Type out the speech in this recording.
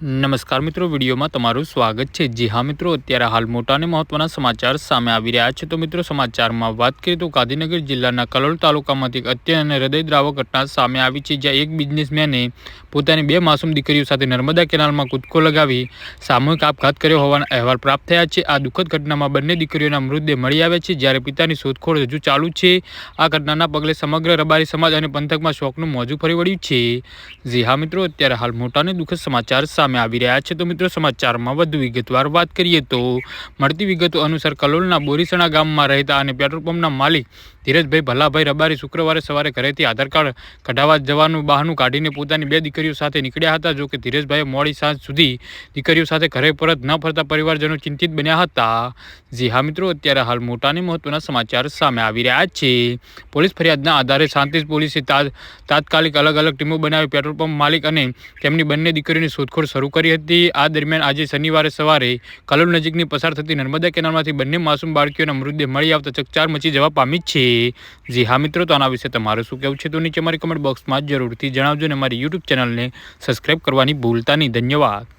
નમસ્કાર મિત્રો, વિડીયોમાં તમારું સ્વાગત છે. જી હા મિત્રો, અત્યારે હાલ મોટા અને મહત્વના સમાચાર સામે આવી રહ્યા છે. તો મિત્રો, સમાચારમાં વાત કરીએ તો ગાંધીનગર જિલ્લાના કલોલ તાલુકામાંથી અત્યંત અને હૃદયદ્રાવક ઘટના સામે આવી છે, જ્યાં એક બિઝનેસમેને પોતાની બે માસૂમ દીકરીઓ સાથે નર્મદા કેનાલમાં કૂદકો લગાવી સામૂહિક આપઘાત કર્યો હોવાના અહેવાલ પ્રાપ્ત થયા છે. આ દુઃખદ ઘટનામાં બંને દીકરીઓના મૃતદેહ મળી આવ્યા છે. જ્યારે પિતાની શોધખોળ હજુ ચાલુ છે. આ ઘટનાના પગલે સમગ્ર રબારી સમાજ અને પંથકમાં શોકનું મોજું ફરી વળ્યું છે. જી હા મિત્રો, અત્યારે હાલ મોટા અને દુઃખદ સમાચાર સામે આવી રહ્યા છે. તો મિત્રો, સમાચારમાં વધુ વિગતવાર વાત કરીએ તો મળતી વિગતો અનુસાર કલોલના બોરીસણા ગામમાં રહેતા અને પેટ્રોલ પંપના માલિક ધીરજભાઈ ભલાભાઈ રબારી શુક્રવારે સવારે ઘરેથી આધાર કાર્ડ કઢાવવા જવાનું બહાનું કાઢીને પોતાની બે દીકરીઓ સાથે નીકળ્યા હતા. જો કે ધીરજભાઈએ મોડી સાંજ સુધી દીકરીઓ સાથે ઘરે પરત ન ફરતા પરિવારજનો ચિંતિત બન્યા હતા. જી હા મિત્રો, અત્યારે હાલ મોટાને મહત્વના સમાચાર સામે આવી રહ્યા છે. પોલીસ ફરિયાદના આધારે શાંતિજ પોલીસે તાત્કાલિક અલગ અલગ ટીમો બનાવી પેટ્રોલ પંપ માલિક અને તેમની બંને દીકરીઓની શોધખોળ શરૂ કરી હતી. આ દરમિયાન આજે શનિવારે સવારે કલોલ નજીકની પસાર થતી નર્મદા કેનાલમાંથી બંને માસૂમ બાળકીઓના મૃતદેહ મળી આવતા ચકચાર મચી જવા પામી છે. જી હા મિત્રો, તો આના વિશે તમારું શું કહેવું છે તો નીચે મારી કમેન્ટ બોક્સમાં જરૂરથી જણાવજો અને મારી યુટ્યુબ ચેનલને સબસ્ક્રાઈબ કરવાની ભૂલતા નહીં. ધન્યવાદ.